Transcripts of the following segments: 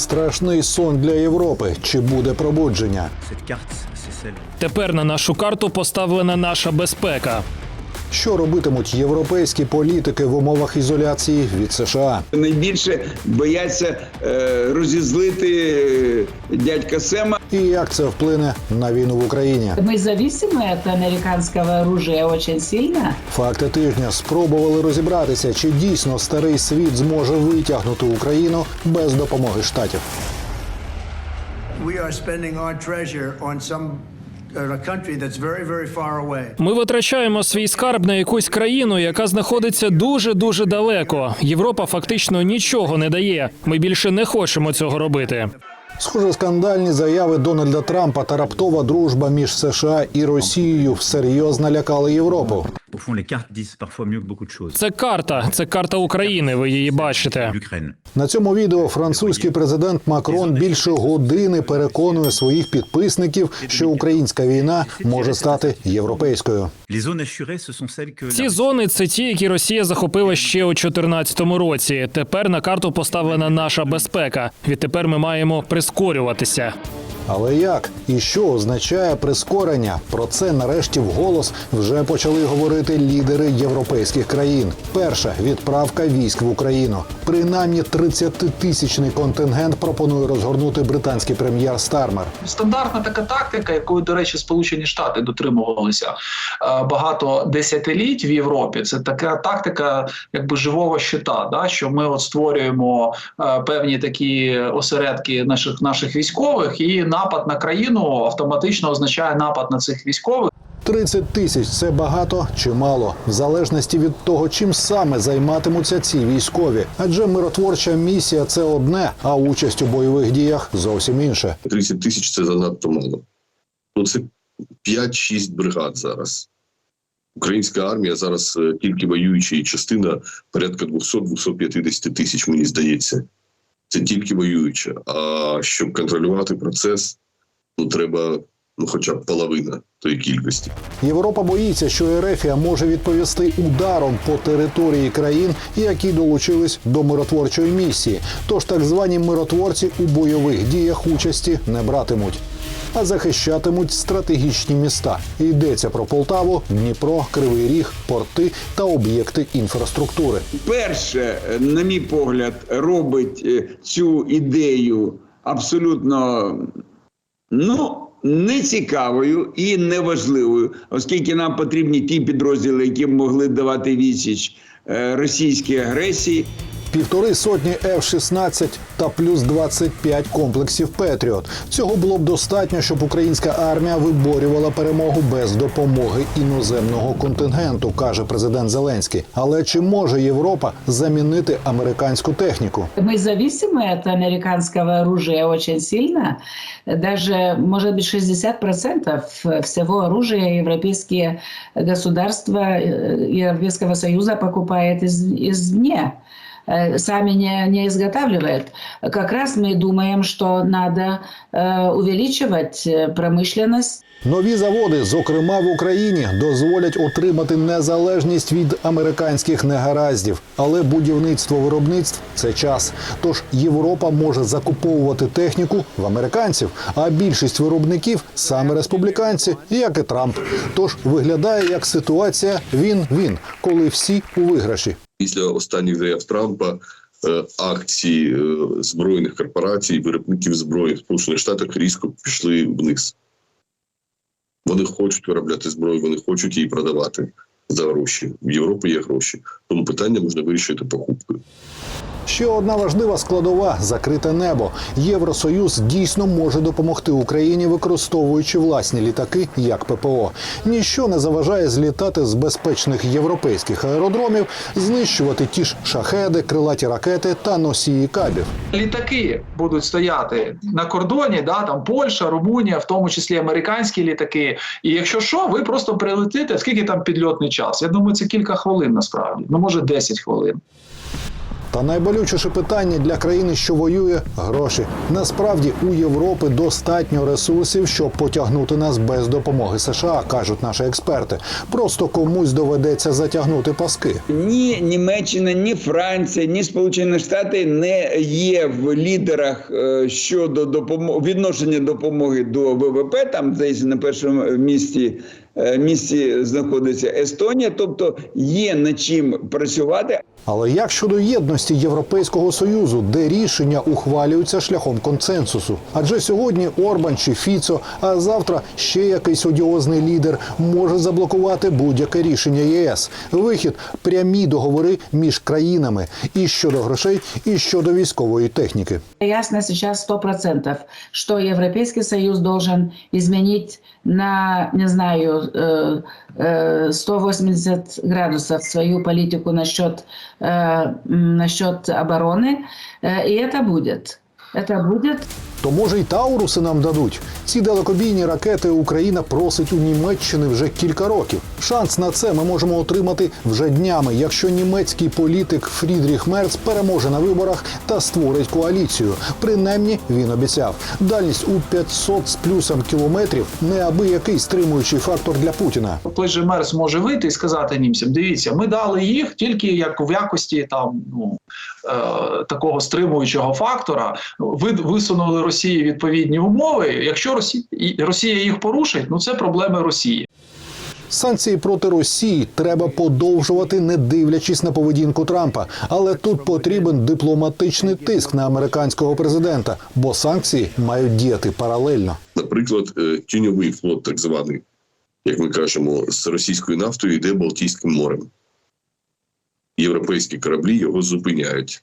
Страшний сон для Європи. Чи буде пробудження? Тепер на нашу карту поставлена наша безпека. Що робитимуть європейські політики в умовах ізоляції від США? Найбільше бояться е, розізлити е, дядька Сема. І як це вплине на війну в Україні? Мы зависимы от американского оружия очень сильно. Факти тижня спробували розібратися, чи дійсно старий світ зможе витягнути Україну без допомоги штатів. we are spending our treasure on some Ми витрачаємо свій скарб на якусь країну, яка знаходиться дуже дуже далеко. Європа фактично нічого не дає. Ми більше не хочемо цього робити. Схоже, скандальні заяви Дональда Трампа та раптова дружба між США і Росією всерйоз налякали Європу. Це карта, це карта України. Ви її бачите. На цьому відео французький президент Макрон більше години переконує своїх підписників, що українська війна може стати європейською. Ці зони це ті, які Росія захопила ще у 2014 році. Тепер на карту поставлена наша безпека. Відтепер ми маємо прискорюватися. Але як і що означає прискорення? Про це нарешті вголос вже почали говорити лідери європейських країн. Перша відправка військ в Україну. Принаймні 30-тисячний контингент пропонує розгорнути британський прем'єр Стармер. Стандартна така тактика, якою, до речі, Сполучені Штати дотримувалися е, багато десятиліть в Європі. Це така тактика, якби живого щита. Да? Що ми от створюємо е, певні такі осередки наших наших військових, і напад на країну автоматично означає напад на цих військових. 30 тисяч це багато чи мало, в залежності від того, чим саме займатимуться ці військові. Адже миротворча місія це одне, а участь у бойових діях зовсім інше. 30 тисяч це занадто мало. Ну, це 5-6 бригад зараз. Українська армія зараз е, тільки воююча і частина порядка 200-250 тисяч, мені здається. Це тільки воююча. А щоб контролювати процес, ну треба ну, хоча б половина тої кількості. Європа боїться, що Ерефія може відповісти ударом по території країн, які долучились до миротворчої місії. Тож так звані миротворці у бойових діях участі не братимуть. А захищатимуть стратегічні міста. Йдеться про Полтаву, Дніпро, Кривий Ріг, порти та об'єкти інфраструктури. Перше, на мій погляд, робить е, цю ідею абсолютно ну. Нецікавою і неважливою, оскільки нам потрібні ті підрозділи, які могли давати відсіч е, російській агресії Півтори сотні F-16 та плюс 25 комплексів Петріот. Цього було б достатньо, щоб українська армія виборювала перемогу без допомоги іноземного контингенту, каже президент Зеленський. Але чи може Європа замінити американську техніку? Мы зависимы от американского оружия очень сильно. Даже, может быть, 60% всего оружия европейские государства э, Европейского Союза покупает из, извне. Э, Сами не, не изготавливает. Как раз мы думаем, что надо э, увеличивать э, промышленность Нові заводи, зокрема в Україні, дозволять отримати незалежність від американських негараздів. Але будівництво виробництв це час. Тож Європа може закуповувати техніку в американців, а більшість виробників саме республіканці, як і Трамп. Тож виглядає як ситуація він-він, коли всі у виграші. Після останніх заяв Трампа е, акції е, збройних корпорацій, виробників зброї в Сполучених Штатах різко пішли вниз. Вони хочуть виробляти зброю, вони хочуть її продавати за гроші. В Європі є гроші. Тому питання можна вирішити покупкою. Ще одна важлива складова закрите небо. Євросоюз дійсно може допомогти Україні, використовуючи власні літаки як ППО. Ніщо не заважає злітати з безпечних європейських аеродромів, знищувати ті ж шахеди, крилаті ракети та носії кабів. Літаки будуть стояти на кордоні, да, там Польща, Румунія, в тому числі американські літаки. І якщо що, ви просто прилетите, скільки там підльотний час? Я думаю, це кілька хвилин насправді, ну може 10 хвилин. Та найболючіше питання для країни, що воює гроші. Насправді у Європи достатньо ресурсів, щоб потягнути нас без допомоги США, кажуть наші експерти. Просто комусь доведеться затягнути паски. Ні Німеччина, ні Франція, ні Сполучені Штати не є в лідерах е, щодо допомоги відношення допомоги до ВВП. Там здається на першому місці. е, Місці знаходиться Естонія, тобто є над чим працювати. Але як щодо єдності Європейського союзу, де рішення ухвалюються шляхом консенсусу? Адже сьогодні Орбан чи Фіцо, а завтра ще якийсь одіозний лідер може заблокувати будь-яке рішення ЄС. Вихід прямі договори між країнами і щодо грошей, і щодо військової техніки. Ясно сто процентов, что Европейский Союз должен изменить на, не знаю, э, э, 180 градусов свою политику насчет, э, м, насчет обороны, Э, и это будет. Это будет. То може й Тауруси нам дадуть. Ці далекобійні ракети Україна просить у Німеччини вже кілька років. Шанс на це ми можемо отримати вже днями, якщо німецький політик Фрідріх Мерц переможе на виборах та створить коаліцію. Принаймні він обіцяв. Дальність у 500 з плюсом кілометрів неабиякий стримуючий фактор для Путіна. той же мер зможе вийти і сказати німцям: дивіться, ми дали їх тільки як в якості там ну такого стримуючого фактора. Ви висунули Росії відповідні умови. Якщо Росія Росія їх порушить, ну це проблеми Росії. Санкції проти Росії треба подовжувати, не дивлячись на поведінку Трампа. Але тут потрібен дипломатичний тиск на американського президента, бо санкції мають діяти паралельно. Наприклад, е, тіньовий флот, так званий, як ми кажемо, з російською нафтою йде Балтійським морем. Європейські кораблі його зупиняють.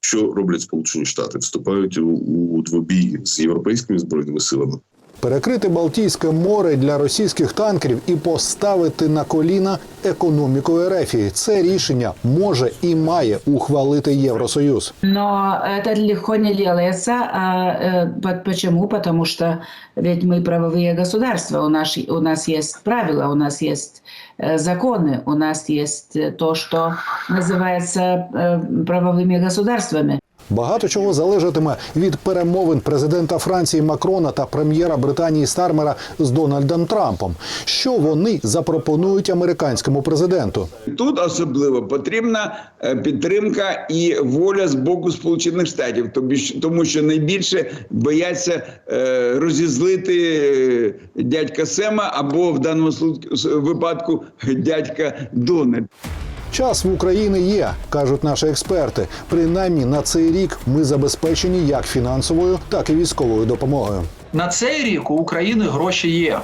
Що роблять Сполучені Штати? Вступають у, у двобій з європейськими збройними силами Перекрити Балтійське море для російських танкерів і поставити на коліна економіку Ерефії. Це рішення може і має ухвалити Євросоюз. Но это легко не делается. А, э, по- почему? Потому что ведь мы правовые государства. У нас, у нас есть правила, у нас есть э, законы, у нас есть э, то, что называется э, правовыми государствами. Багато чого залежатиме від перемовин президента Франції Макрона та прем'єра Британії Стармера з Дональдом Трампом. Що вони запропонують американському президенту? Тут особливо потрібна е, підтримка і воля з боку Сполучених Штатів, тому що найбільше бояться е, розізлити е, дядька Сема або в даному випадку дядька Дональд. Час в Україні є, кажуть наші експерти. Принаймні на цей рік ми забезпечені як фінансовою, так і військовою допомогою. На цей рік у України гроші є.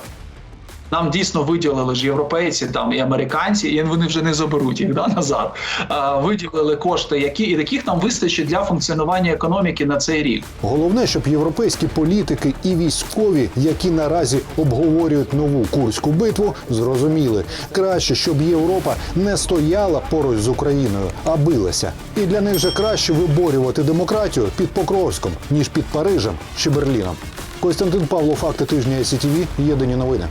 Нам дійсно виділили ж європейці там і американці, і вони вже не заберуть їх да, назад. А, виділили кошти, які і таких нам вистачить для функціонування економіки на цей рік. Головне, щоб європейські політики і військові, які наразі обговорюють нову курську битву, зрозуміли краще, щоб Європа не стояла поруч з Україною, а билася. І для них же краще виборювати демократію під Покровськом ніж під Парижем чи Берліном. Костянтин Павло, факти тижня СІТВ, єдині новини.